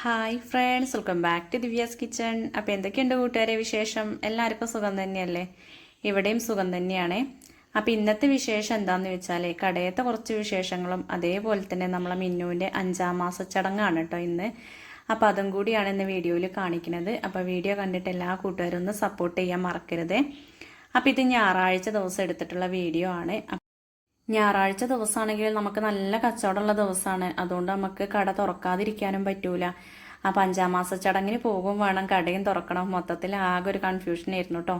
Hi friends welcome back to Divya's kitchen അപ്പോൾ എന്തൊക്കെയുണ്ട് കൂട്ടുകാരെ വിശേഷം? എല്ലാവർക്കും സുഖം തന്നെയല്ലേ? ഇവിടെയും സുഖം തന്നെയാണ്. അപ്പോൾ ഇന്നത്തെ വിശേഷം എന്താണെന്ന് വെച്ചാൽ കടയത്തെ കുറച്ച് വിശേഷങ്ങളും അതേപോലെ തന്നെ നമ്മളെ മിന്നുവിന്റെ അഞ്ചാം മാസ ചടങ്ങാണ് കേട്ടോ ഇന്ന്. അപ്പോൾ അതും കൂടിയാണ് ഇന്ന് വീഡിയോയിൽ കാണിക്കുന്നത്. അപ്പോൾ വീഡിയോ കണ്ടിട്ട് എല്ലാ കൂട്ടുകാരും ഒന്ന് സപ്പോർട്ട് ചെയ്യാൻ മറക്കരുത്. അപ്പോൾ ഇത് ഞായറാഴ്ച ദിവസം എടുത്തിട്ടുള്ള വീഡിയോ ആണ്. ഞായറാഴ്ച ദിവസമാണെങ്കിൽ നമുക്ക് നല്ല കച്ചവടമുള്ള ദിവസമാണ്. അതുകൊണ്ട് നമുക്ക് കട തുറക്കാതിരിക്കാനും പറ്റൂല. ആ അഞ്ചാം മാസ ചടങ്ങിന് പോകും വേണം. കടയും തുറക്കണം. മൊത്തത്തിൽ ആകെ ഒരു കൺഫ്യൂഷൻ ആയിരുന്നു കേട്ടോ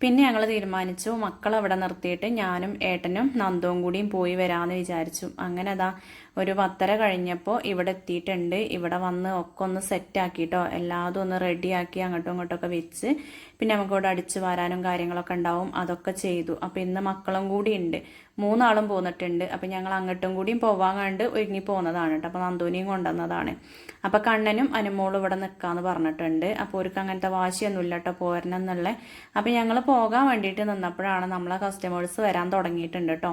പിന്നെ ഞങ്ങൾ തീരുമാനിച്ചു മക്കൾ അവിടെ നിർത്തിയിട്ട് ഞാനും ഏട്ടനും നന്ദവും കൂടിയും പോയി വരാമെന്ന് വിചാരിച്ചു. അങ്ങനെ അതാ ഒരു പത്തര കഴിഞ്ഞപ്പോൾ ഇവിടെ എത്തിയിട്ടുണ്ട്. ഇവിടെ വന്ന് ഒക്കെ ഒന്ന് സെറ്റാക്കിയിട്ടോ എല്ലാതും ഒന്ന് റെഡിയാക്കി അങ്ങോട്ടും ഇങ്ങോട്ടൊക്കെ വെച്ച് പിന്നെ നമുക്ക് ഇവിടെ അടിച്ചു വരാനും കാര്യങ്ങളൊക്കെ ഉണ്ടാവും. അതൊക്കെ ചെയ്തു. അപ്പോൾ ഇന്ന് മക്കളും കൂടി ഉണ്ട്. മൂന്നാളും പോന്നിട്ടുണ്ട്. അപ്പം ഞങ്ങൾ അങ്ങോട്ടും കൂടിയും പോവാൻ കണ്ട് ഒരുങ്ങി പോകുന്നതാണ് കേട്ടോ. അപ്പോൾ നന്ദൂനിയും കൊണ്ടുവന്നതാണ്. അപ്പോൾ കണ്ണനും അനുമോളും ഇവിടെ നിൽക്കാമെന്ന് പറഞ്ഞിട്ടുണ്ട്. അപ്പോൾ അവർക്ക് അങ്ങനത്തെ വാശിയൊന്നുമില്ല കേട്ടോ പോരണം അപ്പോൾ ഞങ്ങൾ പോകാൻ വേണ്ടിയിട്ട് നിന്നപ്പോഴാണ് നമ്മളെ കസ്റ്റമേഴ്സ് വരാൻ തുടങ്ങിയിട്ടുണ്ട് കേട്ടോ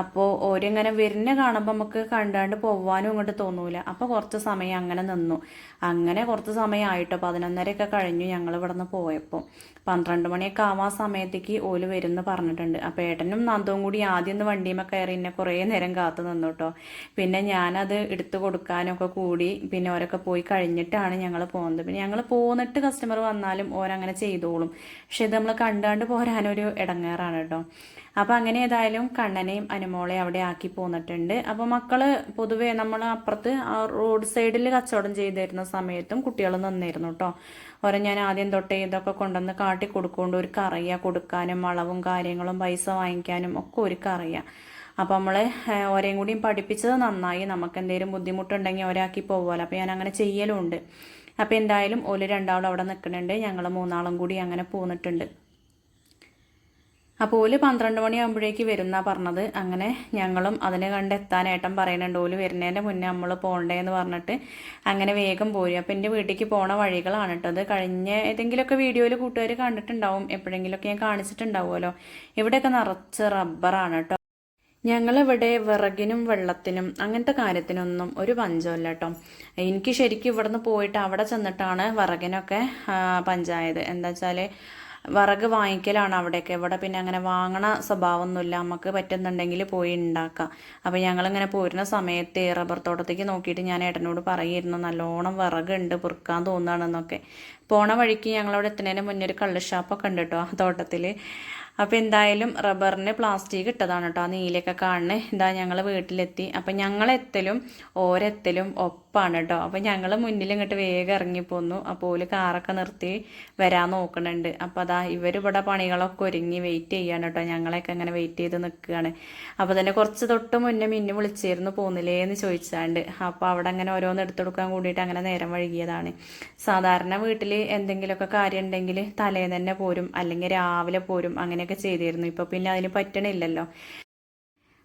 അപ്പോൾ ഓരിങ്ങനെ വരുന്ന കാണുമ്പോൾ നമുക്ക് കണ്ടാണ്ട് പോവാനും ഇങ്ങോട്ട് തോന്നൂല. അപ്പോൾ കുറച്ച് സമയം അങ്ങനെ നിന്നു. അങ്ങനെ കുറച്ച് സമയമായിട്ടോ പതിനൊന്നരയൊക്കെ കഴിഞ്ഞു ഞങ്ങൾ ഇവിടെ നിന്ന് പോയപ്പോൾ പന്ത്രണ്ട് മണിയൊക്കെ ആവാൻ സമയത്തേക്ക് ഓൽ വരുമെന്ന് പറഞ്ഞിട്ടുണ്ട്. അപ്പോൾ ഏട്ടനും നന്ദവും കൂടി ആദ്യം ഒന്ന് വണ്ടിയുമ്പോൾ കയറി എന്നെ കുറേ നേരം കാത്തു നിന്നു കേട്ടോ പിന്നെ ഞാനത് എടുത്തു കൊടുക്കാനൊക്കെ കൂടി പിന്നെ ഓരൊക്കെ പോയി കഴിഞ്ഞിട്ടാണ് ഞങ്ങൾ പോകുന്നത് പിന്നെ ഞങ്ങൾ പോന്നിട്ട് കസ്റ്റമർ വന്നാലും ഓരങ്ങനെ ചെയ്തോളും. പക്ഷെ ഇത് നമ്മൾ കണ്ടാണ്ട് പോരാനൊരു ഇടങ്ങേറാണ് കേട്ടോ. അപ്പോൾ അങ്ങനെ ഏതായാലും കണ്ണനെയും അനുമോളെ അവിടെ ആക്കി പോന്നിട്ടുണ്ട്. അപ്പോൾ മക്കൾ പൊതുവേ നമ്മൾ അപ്പുറത്ത് റോഡ് സൈഡിൽ കച്ചവടം ചെയ്തിരുന്ന സമയത്തും കുട്ടികൾ നിന്നിരുന്നു കേട്ടോ. ഓരോ ഞാൻ ആദ്യം തൊട്ടേ ഇതൊക്കെ കൊണ്ടുവന്ന് കാട്ടി കൊടുക്കൊണ്ട് ഒരു കറിയ കൊടുക്കാനും അളവും കാര്യങ്ങളും പൈസ വാങ്ങിക്കാനും ഒക്കെ ഒരു കറിയ. അപ്പോൾ നമ്മൾ ഓരേയും കൂടിയും പഠിപ്പിച്ചത് നന്നായി. നമുക്ക് എന്തെങ്കിലും ബുദ്ധിമുട്ടുണ്ടെങ്കിൽ ഒരാക്കി പോകുമല്ലോ അപ്പോൾ ഞാൻ അങ്ങനെ ചെയ്യലുണ്ട്. അപ്പോൾ എന്തായാലും ഓൽ രണ്ടാളും അവിടെ നിൽക്കുന്നുണ്ട്. ഞങ്ങൾ മൂന്നാളും കൂടി അങ്ങനെ പോന്നിട്ടുണ്ട്. അപ്പോൾ ഓൽ പന്ത്രണ്ട് മണിയാകുമ്പോഴേക്ക് വരുന്ന പറഞ്ഞത്. അങ്ങനെ ഞങ്ങളും അതിനെ കണ്ട് എത്താനായിട്ടും പറയുന്നുണ്ട് ഓൽ വരുന്നതിന്റെ മുന്നേ നമ്മൾ പോകണ്ടേന്ന് പറഞ്ഞിട്ട് അങ്ങനെ വേഗം പോയി അപ്പോൾ എന്റെ വീട്ടിലേക്ക് പോണ വഴികളാണ് കേട്ടോ അത് കഴിഞ്ഞ ഏതെങ്കിലുമൊക്കെ വീഡിയോയിൽ കൂട്ടുകാർ കണ്ടിട്ടുണ്ടാവും. എപ്പോഴെങ്കിലുമൊക്കെ ഞാൻ കാണിച്ചിട്ടുണ്ടാവുമല്ലോ. ഇവിടെയൊക്കെ നിറച്ച് റബ്ബറാണ് കേട്ടോ ഞങ്ങളിവിടെ വിറകിനും വെള്ളത്തിനും അങ്ങനത്തെ കാര്യത്തിനൊന്നും ഒരു പഞ്ചമല്ല കേട്ടോ എനിക്ക് ശരിക്കും ഇവിടുന്ന് പോയിട്ട് അവിടെ ചെന്നിട്ടാണ് വിറകിനൊക്കെ പഞ്ചായത്. എന്താ വെച്ചാൽ വിറക് വാങ്ങിക്കലാണ് അവിടെയൊക്കെ. ഇവിടെ പിന്നെ അങ്ങനെ വാങ്ങണ സ്വഭാവമൊന്നുമില്ല. നമുക്ക് പറ്റുന്നുണ്ടെങ്കിൽ പോയി ഉണ്ടാക്കാം. അപ്പോൾ ഞങ്ങളിങ്ങനെ പോരുന്ന സമയത്ത് റബ്ബർ തോട്ടത്തേക്ക് നോക്കിയിട്ട് ഞാൻ ഏട്ടനോട് പറയുമായിരുന്നു നല്ലോണം വിറകുണ്ട് പൊറുക്കാൻ തോന്നുകയാണെന്നൊക്കെ. പോണ വഴിക്ക് ഞങ്ങളവിടെ എത്തുന്നതിന് മുന്നേ ഒരു കള്ള് ഷാപ്പൊക്കെ ഉണ്ട് കേട്ടോ ആ തോട്ടത്തിൽ അപ്പോൾ എന്തായാലും റബ്ബറിന് പ്ലാസ്റ്റിക് ഇട്ടതാണ് കേട്ടോ ആ നീലയൊക്കെ കാണുന്നത്. ഇതാ ഞങ്ങൾ വീട്ടിലെത്തി. അപ്പം ഞങ്ങളെത്തലും ഓരെത്തലും ഒപ്പാണ് കേട്ടോ. അപ്പം ഞങ്ങൾ മുന്നിൽ ഇങ്ങോട്ട് വേഗം ഇറങ്ങിപ്പോന്നു അപ്പോൾ ഓൽ കാറൊക്കെ നിർത്തി വരാൻ നോക്കുന്നുണ്ട് അപ്പോൾ അതാ ഇവരിവിടെ പണികളൊക്കെ ഒരുങ്ങി വെയിറ്റ് ചെയ്യാണ് കേട്ടോ. ഞങ്ങളെയൊക്കെ അങ്ങനെ വെയിറ്റ് ചെയ്ത് നിൽക്കുകയാണ് അപ്പോൾ തന്നെ കുറച്ച് തൊട്ട് മുന്നേ മിന്നു വിളിച്ചിരുന്നു പോകുന്നില്ലേ എന്ന് ചോദിച്ചാണ്ട്. അപ്പോൾ അവിടെ അങ്ങനെ ഓരോന്ന് എടുത്തെടുക്കാൻ കൂടിയിട്ട് അങ്ങനെ നേരം വഴുകിയതാണ് സാധാരണ വീട്ടിൽ എന്തെങ്കിലുമൊക്കെ കാര്യം ഉണ്ടെങ്കിൽ തലേന്ന് തന്നെ പോരും. അല്ലെങ്കിൽ രാവിലെ പോരും. അങ്ങനെ അങ്ങനെയൊക്കെ ചെയ്തിരുന്നു. ഇപ്പോൾ പിന്നെ അതിന് പറ്റണില്ലല്ലോ.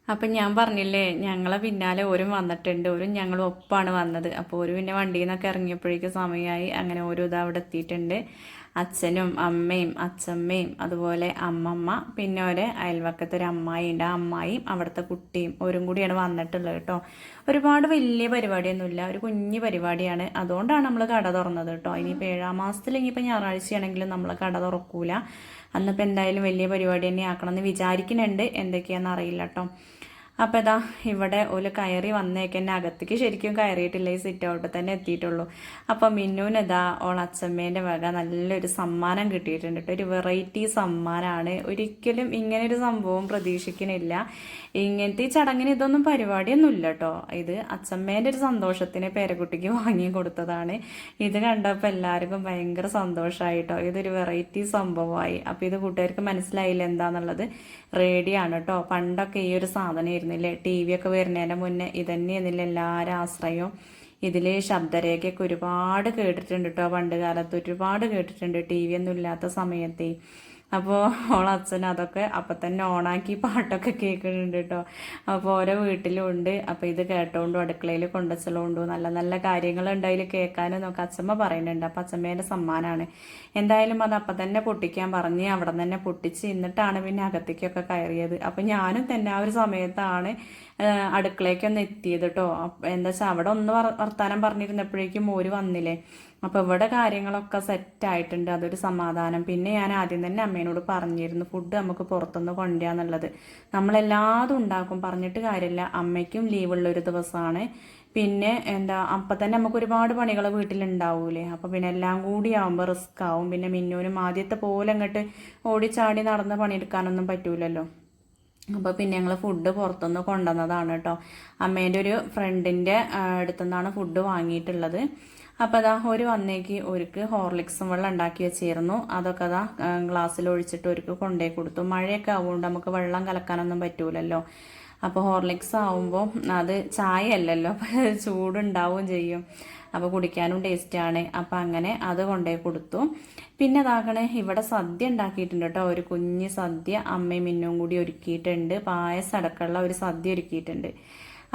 അപ്പം ഞാൻ പറഞ്ഞില്ലേ ഞങ്ങളെ പിന്നാലെ ഓരും വന്നിട്ടുണ്ട്. ഓരും ഞങ്ങൾ ഒപ്പാണ് വന്നത്. അപ്പോൾ ഒരു പിന്നെ വണ്ടിയിൽ നിന്നൊക്കെ ഇറങ്ങിയപ്പോഴേക്കും സമയമായി അങ്ങനെ ഓരോ അവിടെ എത്തിയിട്ടുണ്ട്. അച്ഛനും അമ്മയും അച്ഛമ്മയും അതുപോലെ അമ്മമ്മ പിന്നെ ഒരു അയൽവക്കത്തെ ഒരു അമ്മായി ഉണ്ട്. ആ അമ്മായിയും അവിടുത്തെ കുട്ടിയും ഓരും കൂടിയാണ് വന്നിട്ടുള്ളത് കേട്ടോ. ഒരുപാട് വലിയ പരിപാടിയൊന്നുമില്ല. ഒരു കുഞ്ഞു പരിപാടിയാണ്. അതുകൊണ്ടാണ് നമ്മൾ കട തുറന്നത് കേട്ടോ. ഇനിയിപ്പോൾ ഏഴാം മാസത്തിൽ ഇനിയിപ്പോൾ ഞായറാഴ്ചയാണെങ്കിലും നമ്മൾ കട തുറക്കൂല. അന്നിപ്പോൾ എന്തായാലും വലിയ പരിപാടി തന്നെ ആക്കണം എന്ന് വിചാരിക്കുന്നുണ്ട്. എന്തൊക്കെയാണെന്ന് അറിയില്ല കേട്ടോ. അപ്പോൾ ഇതാ ഇവിടെ ഒരു കയറി വന്നേക്കെന്നെ അകത്തേക്ക് ശരിക്കും കയറിയിട്ടില്ല ഈ സിറ്റ് ഔട്ട് തന്നെ എത്തിയിട്ടുള്ളൂ. അപ്പോൾ മിന്നുവിന് ഇതാ ഓൾ അച്ഛമ്മേന്റെ വക നല്ലൊരു സമ്മാനം കിട്ടിയിട്ടുണ്ട് കേട്ടോ ഒരു വെറൈറ്റി സമ്മാനമാണ് ഒരിക്കലും ഇങ്ങനെ ഒരു സംഭവം പ്രതീക്ഷിക്കുന്നില്ല ഇങ്ങനത്തെ ഈ ചടങ്ങിന് ഇതൊന്നും പരിപാടിയൊന്നുമില്ല കേട്ടോ ഇത് അച്ഛമ്മേന്റെ ഒരു സന്തോഷത്തിന് പേരക്കുട്ടിക്ക് വാങ്ങി കൊടുത്തതാണ്. ഇത് കണ്ടപ്പോൾ എല്ലാവർക്കും ഭയങ്കര സന്തോഷമായിട്ടോ ഇതൊരു വെറൈറ്റി സംഭവമായി. അപ്പോൾ ഇത് കൂട്ടുകാർക്ക് മനസ്സിലായില്ല എന്താണെന്നുള്ളത് റേഡിയാണ് കേട്ടോ പണ്ടൊക്കെ ഈ ഒരു സാധനമായിരുന്നു ആയിരുന്നില്ലേ ടി വി ഒക്കെ വരുന്നതിന്റെ മുന്നേ ഇതന്നെയായിരുന്നില്ല എല്ലാവരും ആശ്രയവും ഇതിൽ ശബ്ദരേഖയൊക്കെ ഒരുപാട് കേട്ടിട്ടുണ്ട് കേട്ടോ പണ്ട് കാലത്ത്. ഒരുപാട് കേട്ടിട്ടുണ്ട് ടി വി ഒന്നും ഇല്ലാത്ത സമയത്തെ. അപ്പോൾ ഓളെ അച്ഛൻ അതൊക്കെ അപ്പം തന്നെ ഓണാക്കി പാട്ടൊക്കെ കേൾക്കുന്നുണ്ട് കേട്ടോ. അപ്പോൾ ഓരോ വീട്ടിലും ഉണ്ട്. അപ്പോൾ ഇത് കേട്ടോണ്ടും അടുക്കളയിൽ കൊണ്ടുവച്ചതുകൊണ്ടും നല്ല നല്ല കാര്യങ്ങൾ ഉണ്ടായി കേൾക്കാനും നമുക്ക് അച്ഛമ്മ പറയുന്നുണ്ട്. അപ്പം അച്ഛമ്മേന്റെ സമ്മാനമാണ് എന്തായാലും അത് അപ്പം തന്നെ പൊട്ടിക്കാൻ പറഞ്ഞ് അവിടെ തന്നെ പൊട്ടിച്ച് എന്നിട്ടാണ് പിന്നെ അകത്തേക്കൊക്കെ കയറിയത്. അപ്പം ഞാനും തന്നെ ആ ഒരു സമയത്താണ് അടുക്കളയ്ക്കൊന്ന് എത്തിയത് കേട്ടോ. എന്താ വെച്ചാൽ അവിടെ ഒന്ന് വർത്താനം പറഞ്ഞിരുന്നപ്പോഴേക്കും മോര് വന്നില്ലേ? അപ്പോൾ ഇവിടെ കാര്യങ്ങളൊക്കെ സെറ്റ് ആയിട്ടുണ്ട്. അതൊരു സമാധാനം. പിന്നെ ഞാൻ ആദ്യം തന്നെ അമ്മേനോട് പറഞ്ഞിരുന്നു ഫുഡ് നമുക്ക് പുറത്തുനിന്ന് കൊണ്ടുവരാന്നുള്ളത് നമ്മളെല്ലാതും ഉണ്ടാക്കും. പറഞ്ഞിട്ട് കാര്യമില്ല. അമ്മയ്ക്കും ലീവുള്ള ഒരു ദിവസമാണ്. പിന്നെ എന്താ അപ്പം തന്നെ നമുക്ക് ഒരുപാട് പണികൾ വീട്ടിലുണ്ടാവൂലേ? അപ്പോൾ പിന്നെ എല്ലാം കൂടി ആവുമ്പോൾ റിസ്ക് ആവും. പിന്നെ മിന്നൂനും ആദ്യത്തെ പോലെ അങ്ങോട്ട് ഓടിച്ചാടി നടന്ന് പണിയെടുക്കാനൊന്നും പറ്റൂലല്ലോ. അപ്പോൾ പിന്നെ ഞങ്ങൾ ഫുഡ് പുറത്തുനിന്ന് കൊണ്ടുവന്നതാണ് കേട്ടോ. അമ്മേന്റെ ഒരു ഫ്രണ്ടിന്റെ അടുത്തുനിന്നാണ് ഫുഡ് വാങ്ങിയിട്ടുള്ളത്. അപ്പോൾ അതാ ഒരു വന്നേക്ക് ഒരുക്ക് ഹോർലിക്സും വെള്ളം ഉണ്ടാക്കി വെച്ചിരുന്നു. അതൊക്കെ അതാ ഗ്ലാസ്സിൽ ഒഴിച്ചിട്ട് ഒരുക്ക് കൊണ്ടേ കൊടുത്തു. മഴയൊക്കെ ആവുകൊണ്ട് നമുക്ക് വെള്ളം കലക്കാനൊന്നും പറ്റൂലല്ലോ. അപ്പോൾ ഹോർലിക്സ് ആവുമ്പോൾ അത് ചായ അല്ലല്ലോ ചൂടുണ്ടാവുകയും ചെയ്യും. അപ്പോൾ കുടിക്കാനും ടേസ്റ്റാണ് അപ്പോൾ അങ്ങനെ അത് കൊണ്ടേ കൊടുത്തു. പിന്നെ അതാകണേ ഇവിടെ സദ്യ ഉണ്ടാക്കിയിട്ടുണ്ട് കേട്ടോ. ഒരു കുഞ്ഞ് സദ്യ അമ്മയും മിന്നും കൂടി ഒരുക്കിയിട്ടുണ്ട്. പായസം അടക്കമുള്ള ഒരു സദ്യ ഒരുക്കിയിട്ടുണ്ട്.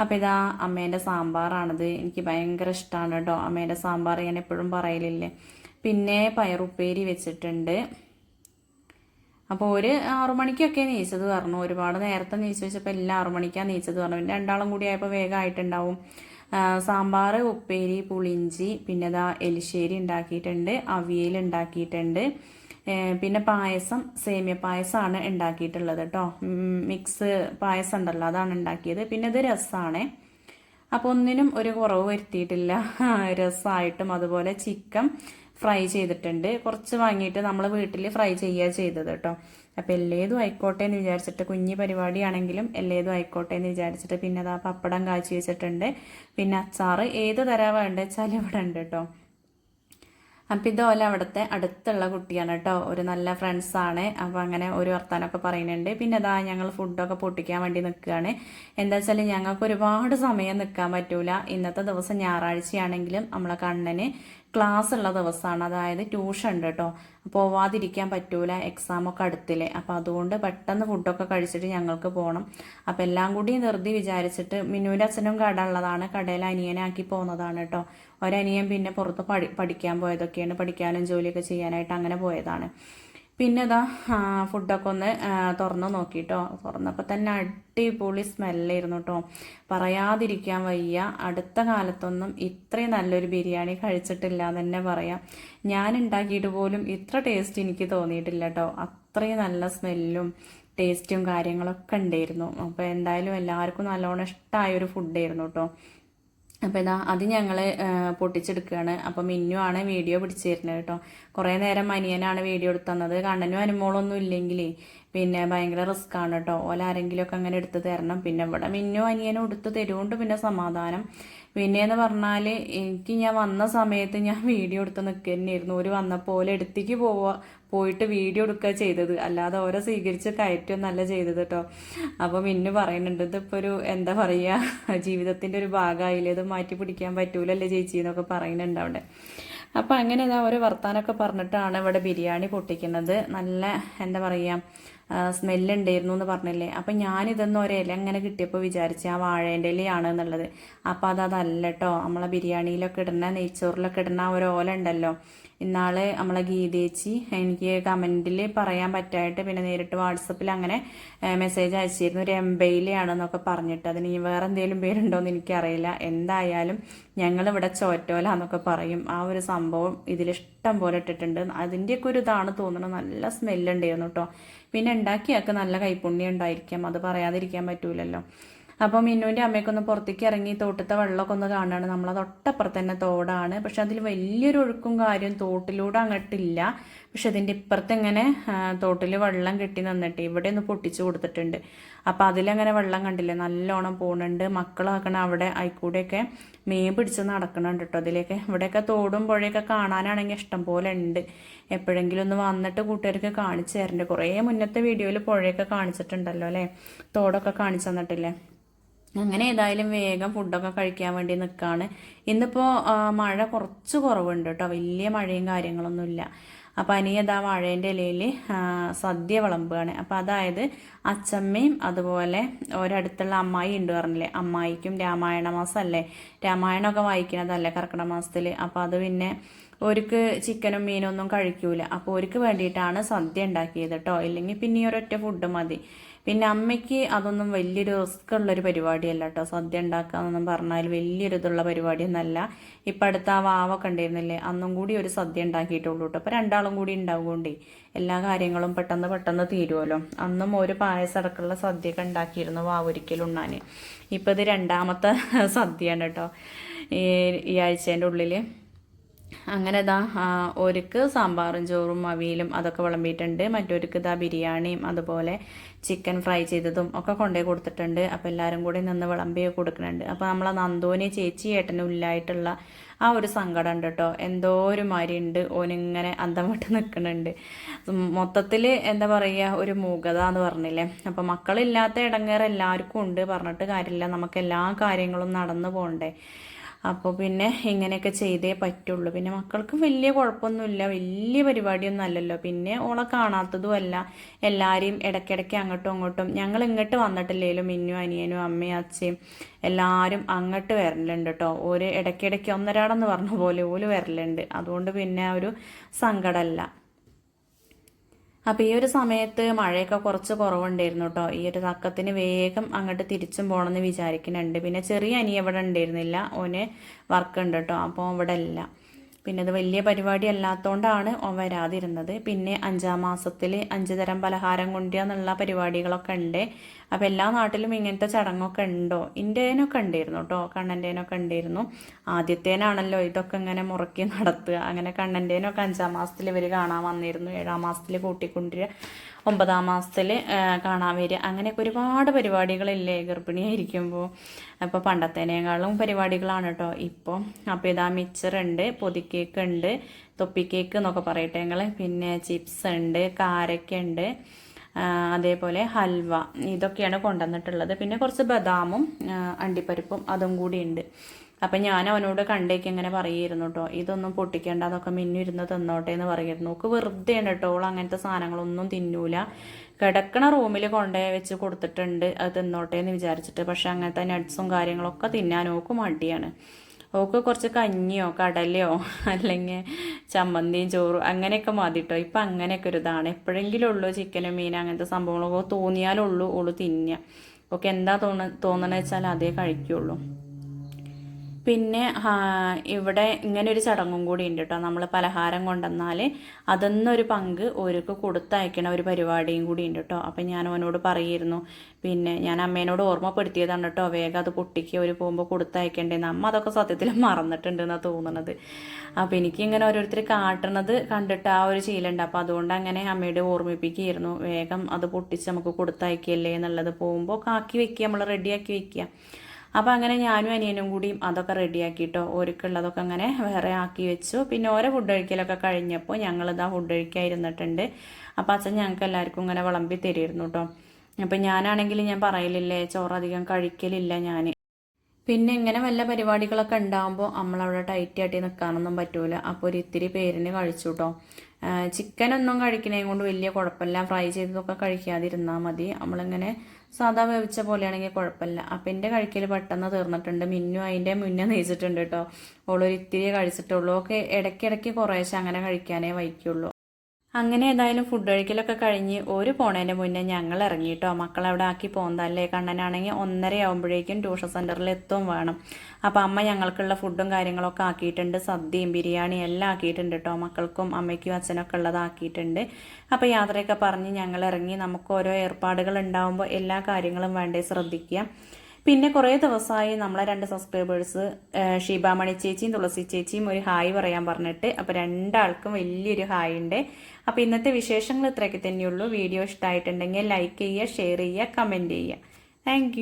അപ്പോൾ ഇതാ അമ്മേന്റെ സാമ്പാറാണത്. എനിക്ക് ഭയങ്കര ഇഷ്ടമാണ് കേട്ടോ. അമ്മേന്റെ സാമ്പാർ ഞാൻ എപ്പോഴും പറയലില്ലേ. പിന്നെ പയറുപ്പേരി വെച്ചിട്ടുണ്ട്. അപ്പോൾ ഒരു ആറു മണിക്കൊക്കെ നീച്ചത് പറഞ്ഞു. ഒരുപാട് നേരത്തെ നീച്ച് വെച്ചപ്പോൾ എല്ലാം ആറു മണിക്കാണ് നീച്ചത് പറഞ്ഞു. പിന്നെ രണ്ടാളും കൂടി ആയപ്പോൾ വേഗമായിട്ടുണ്ടാവും സാമ്പാർ ഉപ്പേരി പുളിഞ്ചി പിന്നെ ഇതാ എലിശ്ശേരി ഉണ്ടാക്കിയിട്ടുണ്ട്. അവിയൽ ഉണ്ടാക്കിയിട്ടുണ്ട്. പിന്നെ പായസം സേമിയ പായസമാണ് ഉണ്ടാക്കിയിട്ടുള്ളത് കേട്ടോ മിക്സ് പായസം ഉണ്ടല്ലോ അതാണ് ഉണ്ടാക്കിയത്. പിന്നെ ഇത് രസമാണ് അപ്പോൾ ഒന്നിനും ഒരു കുറവ് വരുത്തിയിട്ടില്ല. രസമായിട്ടും അതുപോലെ ചിക്കൻ ഫ്രൈ ചെയ്തിട്ടുണ്ട്. കുറച്ച് വാങ്ങിയിട്ട് നമ്മൾ വീട്ടിൽ ഫ്രൈ ചെയ്യുക ചെയ്തത് കേട്ടോ അപ്പോൾ എല്ലേതും ആയിക്കോട്ടെ എന്ന് വിചാരിച്ചിട്ട് കുഞ്ഞി പരിപാടിയാണെങ്കിലും എല്ലേതും ആയിക്കോട്ടെ എന്ന് വിചാരിച്ചിട്ട് പിന്നെ അതാ പപ്പടം കാച്ചി വെച്ചിട്ടുണ്ട്. പിന്നെ അച്ചാറ് ഏത് തരാ വേണ്ടത് വെച്ചാൽ ഇവിടെ ഉണ്ട് കേട്ടോ അപ്പം ഇതുപോലെ അവിടുത്തെ അടുത്തുള്ള കുട്ടിയാണ് കേട്ടോ. ഒരു നല്ല ഫ്രണ്ട്സാണ് അപ്പോൾ അങ്ങനെ ഒരു വർത്താനമൊക്കെ പറയുന്നുണ്ട്. പിന്നെ അതാ ഞങ്ങൾ ഫുഡൊക്കെ പൊട്ടിക്കാൻ വേണ്ടി നിൽക്കുകയാണ്. എന്താ വെച്ചാൽ ഞങ്ങൾക്ക് ഒരുപാട് സമയം നിൽക്കാൻ പറ്റൂല. ഇന്നത്തെ ദിവസം ഞായറാഴ്ചയാണെങ്കിലും നമ്മളെ കണ്ണന് ക്ലാസ് ഉള്ള ദിവസമാണ്. അതായത് ട്യൂഷൻ ഉണ്ട് കേട്ടോ. പോവാതിരിക്കാൻ പറ്റൂല. എക്സാമൊക്കെ അടുത്തില്ലേ. അപ്പോൾ അതുകൊണ്ട് പെട്ടെന്ന് ഫുഡൊക്കെ കഴിച്ചിട്ട് ഞങ്ങൾക്ക് പോകണം അപ്പോൾ എല്ലാം കൂടി നിർത്തി വിചാരിച്ചിട്ട് മിന്നൂന്റെ അച്ഛനും കട ഉള്ളതാണ്. കടയിൽ അനിയനാക്കി പോകുന്നതാണ് കേട്ടോ. ഒരനിയൻ പിന്നെ പുറത്ത് പഠി പഠിക്കാൻ പോയതൊക്കെയാണ്. പഠിക്കാനും ജോലിയൊക്കെ ചെയ്യാനായിട്ട് അങ്ങനെ പോയതാണ്. പിന്നെ ഇതാ ഫുഡൊക്കെ ഒന്ന് തുറന്ന് നോക്കിട്ടോ. തുറന്നപ്പോൾ തന്നെ അടിപൊളി സ്മെല്ലായിരുന്നു കേട്ടോ പറയാതിരിക്കാൻ വയ്യ. അടുത്ത കാലത്തൊന്നും ഇത്രയും നല്ലൊരു ബിരിയാണി കഴിച്ചിട്ടില്ല എന്ന് തന്നെ പറയാം. ഞാൻ ഉണ്ടാക്കിയിട്ട് പോലും ഇത്ര ടേസ്റ്റ് എനിക്ക് തോന്നിയിട്ടില്ല കേട്ടോ അത്രയും നല്ല സ്മെല്ലും ടേസ്റ്റും കാര്യങ്ങളൊക്കെ ഉണ്ടായിരുന്നു. അപ്പോൾ എന്തായാലും എല്ലാവർക്കും നല്ലോണം ഇഷ്ടമായ ഒരു ഫുഡായിരുന്നു കേട്ടോ അപ്പോൾ ഇതാ അത് ഞങ്ങൾ പൊട്ടിച്ചെടുക്കുകയാണ് മിന്നു ആണ് വീഡിയോ പിടിച്ചു തരുന്നത് കേട്ടോ. കുറേ നേരം അനിയനാണ് വീഡിയോ എടുത്തു തന്നത് കണ്ണനും അനുമോളൊന്നും ഇല്ലെങ്കിലേ പിന്നെ ഭയങ്കര റിസ്ക് ആണ് കേട്ടോ. ഓല ആരെങ്കിലുമൊക്കെ അങ്ങനെ എടുത്ത് തരണം. പിന്നെ ഇവിടെ മിന്നു അനിയനും എടുത്ത് തരുകൊണ്ട് പിന്നെ സമാധാനം. പിന്നെയെന്ന് പറഞ്ഞാൽ എനിക്ക് ഞാൻ വന്ന സമയത്ത് ഞാൻ വീഡിയോ എടുത്ത് നിൽക്കുക തന്നെയായിരുന്നു ഒരു പോലെ എടുത്തേക്ക് പോവുക പോയിട്ട് വീഡിയോ എടുക്കുക ചെയ്തത്. അല്ലാതെ ഓരോ സ്വീകരിച്ച് കയറ്റൊന്നല്ല ചെയ്തത് കേട്ടോ അപ്പം മിന്നു പറയുന്നുണ്ട് ഇതിപ്പോൾ ഒരു എന്താ പറയുക ജീവിതത്തിന്റെ ഒരു ഭാഗമായില്ലേ ഇത് മാറ്റി പിടിക്കാൻ പറ്റൂലല്ലേ ചേച്ചി? എന്നൊക്കെ പറയുന്നുണ്ട് അവിടെ. അപ്പോൾ അങ്ങനെ ഇതാ ഒരു വർത്താനൊക്കെ പറഞ്ഞിട്ടാണ് ഇവിടെ ബിരിയാണി പൊട്ടിക്കുന്നത്. നല്ല എന്താ പറയുക സ്മെല്ലുണ്ടായിരുന്നു എന്ന് പറഞ്ഞല്ലേ? അപ്പം ഞാനിതൊന്നും ഒരില അങ്ങനെ കിട്ടിയപ്പോൾ വിചാരിച്ചു ആ വാഴേന്റെ ഇലയാണ് എന്നുള്ളത്. അപ്പം അത് അതല്ല കേട്ടോ നമ്മളെ ബിരിയാണിയിലൊക്കെ ഇടുന്ന നെയ്ച്ചോറിലൊക്കെ ഇടുന്ന ഒരു ഓല ഉണ്ടല്ലോ. ഇന്നാൾ നമ്മളെ ഗീതേച്ചി എനിക്ക് കമന്റിൽ പറയാൻ പറ്റായിട്ട് പിന്നെ നേരിട്ട് വാട്സപ്പിൽ അങ്ങനെ മെസ്സേജ് അയച്ചിരുന്നു. ഒരു എംബയിലാണെന്നൊക്കെ പറഞ്ഞിട്ട്. അതിന് വേറെ എന്തെങ്കിലും പേരുണ്ടോ എന്ന് എനിക്കറിയില്ല. എന്തായാലും ഞങ്ങളിവിടെ ചോറ്റോല എന്നൊക്കെ പറയും. ആ ഒരു സംഭവം ഇതിലിഷ്ടം പോലെ ഇട്ടിട്ടുണ്ട്. അതിന്റെയൊക്കെ ഒരു ഇതാണ് തോന്നുന്നത് നല്ല സ്മെല്ലുണ്ടായിരുന്നു കേട്ടോ പിന്നെ ഉണ്ടാക്കിയൊക്കെ നല്ല കൈപ്പുണ്യം ഉണ്ടായിരിക്കാം. അത് പറയാതിരിക്കാൻ പറ്റൂലല്ലോ. അപ്പോൾ മിന്നുവിന്റെ അമ്മയ്ക്കൊന്ന് പുറത്തേക്ക് ഇറങ്ങി തോട്ടത്തെ വെള്ളമൊക്കെ ഒന്ന് കാണുകയാണ് നമ്മളെ തൊട്ടപ്പുറത്ത് തന്നെ തോടാണ്. പക്ഷെ അതിൽ വലിയൊരു ഒഴുക്കും കാര്യം തോട്ടിലൂടെ അങ്ങോട്ടില്ല. പക്ഷെ അതിന്റെ ഇപ്പുറത്ത് ഇങ്ങനെ തോട്ടിൽ വെള്ളം കെട്ടി നിന്നിട്ട് ഇവിടെ ഒന്ന് പൊട്ടിച്ചു കൊടുത്തിട്ടുണ്ട്. അപ്പോൾ അതിലങ്ങനെ വെള്ളം കണ്ടില്ലേ? നല്ലോണം പോകുന്നുണ്ട് മക്കളാക്കണ അവിടെ ആയിക്കൂടെയൊക്കെ മീൻ പിടിച്ച് നടക്കണുണ്ട് കേട്ടോ അതിലേക്ക്. ഇവിടെയൊക്കെ തോടും പുഴയൊക്കെ കാണാനാണെങ്കിൽ ഇഷ്ടം പോലെ ഉണ്ട്. എപ്പോഴെങ്കിലും ഒന്ന് വന്നിട്ട് കൂട്ടുകാർക്ക് കാണിച്ചു തരണ്ട്. കുറേ മുന്നത്തെ വീഡിയോയിൽ പുഴയൊക്കെ കാണിച്ചിട്ടുണ്ടല്ലോ അല്ലേ? തോടൊക്കെ കാണിച്ചു തന്നിട്ടില്ലേ? അങ്ങനെ ഏതായാലും വേഗം ഫുഡൊക്കെ കഴിക്കാൻ വേണ്ടി നിൽക്കുകയാണ് ഇന്നിപ്പോൾ മഴ കുറച്ച് കുറവുണ്ട് കേട്ടോ. വലിയ മഴയും കാര്യങ്ങളൊന്നുമില്ല. അപ്പോൾ അനിയതാ വാഴേന്റെ ഇലയിൽ സദ്യ വിളമ്പുകയാണ്. അപ്പോൾ അതായത് അച്ചമ്മയും അതുപോലെ ഒരടുത്തുള്ള അമ്മായി ഉണ്ട് പറഞ്ഞില്ലേ? അമ്മായിക്കും രാമായണ മാസമല്ലേ രാമായണമൊക്കെ വായിക്കണതല്ലേ കർക്കിടക മാസത്തിൽ അപ്പോൾ അത് പിന്നെ ഒരുക്ക് ചിക്കനും മീനും ഒന്നും കഴിക്കൂല. അപ്പോൾ ഒരുക്ക് വേണ്ടിയിട്ടാണ് സദ്യ ഉണ്ടാക്കിയത് കേട്ടോ. ഇല്ലെങ്കിൽ പിന്നെ ഒരൊറ്റ ഫുഡ് മതി. പിന്നെ അമ്മയ്ക്ക് അതൊന്നും വലിയൊരു റിസ്ക് ഉള്ളൊരു പരിപാടിയല്ല കേട്ടോ സദ്യ ഉണ്ടാക്കാന്നൊന്നും പറഞ്ഞാൽ വലിയൊരു ഇതുള്ള പരിപാടിയൊന്നല്ല. ഇപ്പം അടുത്ത ആ വാവൊക്കെ ഉണ്ടായിരുന്നില്ലേ അന്നും കൂടി ഒരു സദ്യ ഉണ്ടാക്കിയിട്ടുള്ളൂ കേട്ടോ അപ്പോൾ രണ്ടാളും കൂടി ഉണ്ടാവുകൊണ്ടേ എല്ലാ കാര്യങ്ങളും പെട്ടെന്ന് പെട്ടെന്ന് തീരുമല്ലോ അന്നും ഒരു പായസം അടക്കമുള്ള സദ്യയൊക്കെ ഉണ്ടാക്കിയിരുന്നു വാവൊരിക്കലും ഉണ്ണാൻ ഇപ്പം ഇത് രണ്ടാമത്തെ സദ്യയാണ് കേട്ടോ ഈ ഈ ആഴ്ചേന്റെ ഉള്ളിൽ അങ്ങനെ ഇതാ ഒരുക്ക് സാമ്പാറും ചോറും അവിയലും അതൊക്കെ വിളമ്പിയിട്ടുണ്ട്. മറ്റൊരുക്ക് ഇതാ ബിരിയാണിയും അതുപോലെ ചിക്കൻ ഫ്രൈ ചെയ്തതും ഒക്കെ കൊണ്ടുപോയി കൊടുത്തിട്ടുണ്ട്. അപ്പോൾ എല്ലാവരും കൂടി നിന്ന് വിളമ്പി കൊടുക്കുന്നുണ്ട്. അപ്പോൾ നമ്മളെ നന്ദോനി ചേച്ചി ഏട്ടനും ഇല്ലായിട്ടുള്ള ആ ഒരു സങ്കടം ഉണ്ട് കേട്ടോ. എന്തോ ഒരു മാതിരി ഉണ്ട്. ഓനിങ്ങനെ അന്തം വിട്ട് നിൽക്കുന്നുണ്ട് മൊത്തത്തിൽ എന്താ പറയുക ഒരു മൂകത എന്ന് പറഞ്ഞില്ലേ? അപ്പോൾ മക്കളില്ലാത്ത ഇടങ്ങേർ എല്ലാവർക്കും ഉണ്ട്. പറഞ്ഞിട്ട് കാര്യമില്ല. നമുക്ക് എല്ലാ കാര്യങ്ങളും നടന്നു പോകണ്ടേ. അപ്പോൾ പിന്നെ ഇങ്ങനെയൊക്കെ ചെയ്തേ പറ്റുള്ളൂ. പിന്നെ മക്കൾക്ക് വലിയ കുഴപ്പമൊന്നുമില്ല. വലിയ പരിപാടിയൊന്നും അല്ലല്ലോ. പിന്നെ ഓളെ കാണാത്തതും അല്ല. എല്ലാവരെയും ഇടയ്ക്കിടയ്ക്ക് അങ്ങോട്ടും അങ്ങോട്ടും ഞങ്ങൾ ഇങ്ങോട്ട് വന്നിട്ടില്ലേലും മിന്നു അനിയനും അമ്മയും അച്ഛയും എല്ലാവരും അങ്ങോട്ട് വരലുണ്ട് കേട്ടോ. ഒരു ഇടയ്ക്കിടയ്ക്ക് ഒന്നരാടെന്ന് പറഞ്ഞ പോലെ ഓൽ വരലുണ്ട്. അതുകൊണ്ട് പിന്നെ ഒരു സങ്കടമല്ല. അപ്പോൾ ഈ ഒരു സമയത്ത് മഴയൊക്കെ കുറച്ച് കുറവുണ്ടായിരുന്നു കേട്ടോ ഈ ഒരു തക്കത്തിന് വേഗം അങ്ങോട്ട് തിരിച്ചും പോകണമെന്ന് വിചാരിക്കുന്നുണ്ട്. പിന്നെ ചെറിയ അനി ഇവിടെ ഉണ്ടായിരുന്നില്ല. ഓന് വർക്ക് ഉണ്ട് കേട്ടോ അപ്പോൾ ഇവിടെ അല്ല പിന്നെ അത് വലിയ പരിപാടി അല്ലാത്തതുകൊണ്ടാണ് വരാതിരുന്നത്. പിന്നെ അഞ്ചാം മാസത്തിൽ അഞ്ച് തരം പലഹാരം കൊണ്ടുവന്നുള്ള പരിപാടികളൊക്കെ ഉണ്ട് അപ്പോൾ എല്ലാ നാട്ടിലും ഇങ്ങനത്തെ ചടങ്ങൊക്കെ ഉണ്ടോ ഇന്റേനൊക്കെ ഉണ്ടായിരുന്നു കേട്ടോ കണ്ണന്റേനൊക്കെ ഉണ്ടായിരുന്നു ആദ്യത്തേനാണല്ലോ ഇതൊക്കെ ഇങ്ങനെ മുറക്കി നടത്തുക അങ്ങനെ കണ്ണന്റേനൊക്കെ അഞ്ചാം മാസത്തിൽ ഇവർ കാണാൻ വന്നിരുന്നു. ഏഴാം മാസത്തിൽ കൂട്ടിക്കൊണ്ടിരിക ഒമ്പതാം മാസത്തിൽ കാണാൻ വരിക അങ്ങനെയൊക്കെ ഒരുപാട് പരിപാടികളില്ലേ ഗർഭിണിയായിരിക്കുമ്പോൾ അപ്പോൾ പണ്ടത്തേനേക്കാളും പരിപാടികളാണ് കേട്ടോ ഇപ്പോൾ അപ്പോൾ ഇതാ മിച്ചറുണ്ട് പൊതിക്കേക്ക് ഉണ്ട് തൊപ്പി കേക്ക് എന്നൊക്കെ പറയട്ടെ ഞങ്ങൾ പിന്നെ ചിപ്സ് ഉണ്ട് കാരക്ക ഉണ്ട് അതേപോലെ ഹൽവ ഇതൊക്കെയാണ് കൊണ്ടുവന്നിട്ടുള്ളത്. പിന്നെ കുറച്ച് ബദാമും അണ്ടിപ്പരിപ്പും അതും കൂടി ഉണ്ട്. അപ്പം ഞാൻ അവനോട് കണ്ടേക്ക് ഇങ്ങനെ പറയുമായിരുന്നു കേട്ടോ ഇതൊന്നും പൊട്ടിക്കേണ്ട അതൊക്കെ മിന്നിരുന്ന് തിന്നോട്ടെ എന്ന് പറയുമായിരുന്നു നോക്ക് വെറുതെയാണ് കേട്ടോ ഓൾ അങ്ങനത്തെ സാധനങ്ങളൊന്നും തിന്നൂല. കിടക്കണ റൂമിൽ കൊണ്ടേ വെച്ച് കൊടുത്തിട്ടുണ്ട് അത് തിന്നോട്ടെ എന്ന് വിചാരിച്ചിട്ട്. പക്ഷെ അങ്ങനത്തെ നട്ട്സും കാര്യങ്ങളൊക്കെ തിന്നാൻ മടിയാണ്. ഓക്ക് കുറച്ച് കഞ്ഞിയോ കടലയോ അല്ലെങ്കിൽ ചമ്മന്തിയും ചോറും അങ്ങനെയൊക്കെ മതി കേട്ടോ ഇപ്പം അങ്ങനെയൊക്കെ ഒരു ഇതാണ്. എപ്പോഴെങ്കിലും ഉള്ളൂ ചിക്കനും മീനും അങ്ങനത്തെ സംഭവങ്ങളൊക്കെ തോന്നിയാലുള്ളൂ ഓൾ തിന്നുക. ഓക്കെ എന്താ തോന്ന തോന്നണമെന്ന് വെച്ചാൽ അതേ കഴിക്കുള്ളൂ. പിന്നെ ഇവിടെ ഇങ്ങനെ ഒരു ചടങ്ങും കൂടി ഉണ്ട് കേട്ടോ നമ്മൾ പലഹാരം കൊണ്ടുവന്നാൽ അതൊന്നൊരു പങ്ക് ഓർക്ക് കൊടുത്തയക്കണ ഒരു പരിപാടിയും കൂടി ഉണ്ട് കേട്ടോ അപ്പം ഞാൻ അവനോട് പറയുമായിരുന്നു പിന്നെ ഞാൻ അമ്മേനോട് ഓർമ്മപ്പെടുത്തിയതാണ് കേട്ടോ വേഗം അത് പൊട്ടിക്ക് ഒരു പോകുമ്പോൾ കൊടുത്തയക്കേണ്ടതെന്ന് അമ്മ അതൊക്കെ സത്യത്തിൽ മറന്നിട്ടുണ്ട് എന്നാണ് തോന്നുന്നത് അപ്പോൾ എനിക്കിങ്ങനെ ഓരോരുത്തർ കാട്ടണത് കണ്ടിട്ട് ആ ഒരു ശീലമുണ്ട് അപ്പോൾ അതുകൊണ്ട് അങ്ങനെ അമ്മയുടെ ഓർമ്മിപ്പിക്കുകയായിരുന്നു വേഗം അത് പൊട്ടിച്ച് നമുക്ക് കൊടുത്തയക്കല്ലേ എന്നുള്ളത്. പോകുമ്പോൾ കാക്കി വെക്കുക നമ്മൾ റെഡിയാക്കി വെക്കുക. അപ്പോൾ അങ്ങനെ ഞാനും അനിയനും കൂടിയും അതൊക്കെ റെഡിയാക്കിയിട്ടോ ഓർക്കുള്ളതൊക്കെ അങ്ങനെ വേറെ ആക്കി വെച്ചു. പിന്നെ ഓരോ ഫുഡ് കഴിക്കലൊക്കെ കഴിഞ്ഞപ്പോൾ ഞങ്ങളിതാ ഫുഡ് കഴിക്കാതിരുന്നിട്ടുണ്ട്. അപ്പോൾ അച്ഛൻ ഞങ്ങൾക്ക് എല്ലാവർക്കും ഇങ്ങനെ വിളമ്പി തരുമായിരുന്നു കേട്ടോ അപ്പം ഞാനാണെങ്കിൽ ഞാൻ പറയലില്ലേ അധികം കഴിക്കലില്ല ഞാൻ പിന്നെ ഇങ്ങനെ വല്ല പരിപാടികളൊക്കെ ഉണ്ടാകുമ്പോൾ നമ്മളവിടെ ടൈറ്റ് ആയിട്ട് നിൽക്കാനൊന്നും പറ്റൂല. അപ്പോൾ ഒരു ഇത്തിരി പേരിന് കഴിച്ചു കേട്ടോ ചിക്കനൊന്നും കഴിക്കണേ കൊണ്ട് വലിയ കുഴപ്പമില്ല. ഫ്രൈ ചെയ്തതൊക്കെ കഴിക്കാതിരുന്നാൽ മതി. നമ്മളിങ്ങനെ സാധാ വേവിച്ച പോലെയാണെങ്കിൽ കുഴപ്പമില്ല. അപ്പം എന്റെ കഴിക്കൽ പെട്ടെന്ന് തീർന്നിട്ടുണ്ട്. മിന്നു അതിന്റെ മുന്നേ നെയ്ച്ചിട്ടുണ്ട് കേട്ടോ. ഓളൊരു ഇത്തിരി കഴിച്ചിട്ടുള്ളൂ. ഒക്കെ ഇടയ്ക്കിടയ്ക്ക് കുറേശ്ശെ അങ്ങനെ കഴിക്കാനേ വയ്ക്കുള്ളൂ അങ്ങനെ ഏതായാലും ഫുഡ് കഴിക്കലൊക്കെ കഴിഞ്ഞ് ഒരു പോണേന്റെ മുന്നേ ഞങ്ങൾ ഇറങ്ങിയിട്ടോ മക്കളെ അവിടെ ആക്കി പോകുന്നതല്ലേ കണ്ണനാണെങ്കിൽ ഒന്നര ആകുമ്പോഴേക്കും ട്യൂഷൻ സെന്ററിൽ എത്തും വേണം. അപ്പോൾ അമ്മ ഞങ്ങൾക്കുള്ള ഫുഡും കാര്യങ്ങളൊക്കെ ആക്കിയിട്ടുണ്ട്. സദ്യയും ബിരിയാണിയും എല്ലാം ആക്കിയിട്ടുണ്ട് കേട്ടോ മക്കൾക്കും അമ്മയ്ക്കും അച്ഛനൊക്കെ ഉള്ളതാക്കിയിട്ടുണ്ട്. അപ്പോൾ യാത്രയൊക്കെ പറഞ്ഞ് ഞങ്ങൾ ഇറങ്ങി നമുക്ക് ഓരോ ഏർപ്പാടുകൾ ഉണ്ടാകുമ്പോൾ എല്ലാ കാര്യങ്ങളും വേണ്ടേ ശ്രദ്ധിക്കുക. പിന്നെ കുറേ ദിവസമായി നമ്മളെ രണ്ട് സബ്സ്ക്രൈബേഴ്സ് ഷീബാമണി ചേച്ചിയും തുളസി ചേച്ചിയും ഒരു ഹായ് പറയാൻ പറഞ്ഞിട്ട് അപ്പോൾ രണ്ടാൾക്കും വലിയൊരു ഹായ് ഉണ്ട്. അപ്പോൾ ഇന്നത്തെ വിശേഷങ്ങൾ ഇത്രയൊക്കെ തന്നെയുള്ളൂ. വീഡിയോ ഇഷ്ടമായിട്ടുണ്ടെങ്കിൽ ലൈക്ക് ചെയ്യുക ഷെയർ ചെയ്യുക കമന്റ് ചെയ്യുക. താങ്ക്